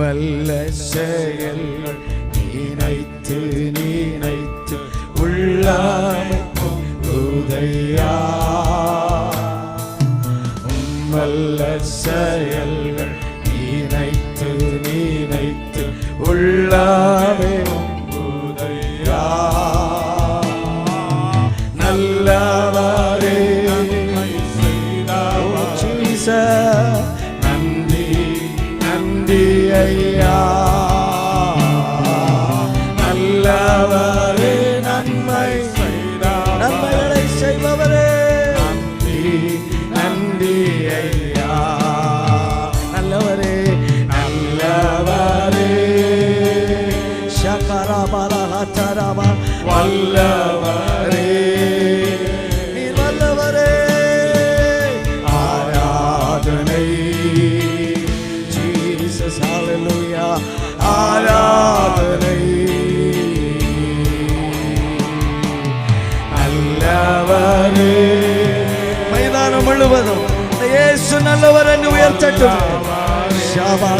உம்மல்ல செயல்கள் நினைத்து நினைத்து உள்ளாமைக்கும் உதையா? உம்மல்ல செயல்கள். நினைத்து நினைத்து உள்ளாமே உதையா? நல்லவரே. நன்றி ஐயா. நல்லவரே நன்மை நன்மைகளை செய்பவரே. நன்றி நன்றி ஐயா. நல்லவரே. நல்லவரே. சகரபலஹதரப வல்லவரே ஜீசஸ் ஹalleluya ஆராதனை நல்லவரே மைதானம் முழுவதும் இயேசு நல்லவர் என்று உயர்த்தட்டும் ஷாபானரா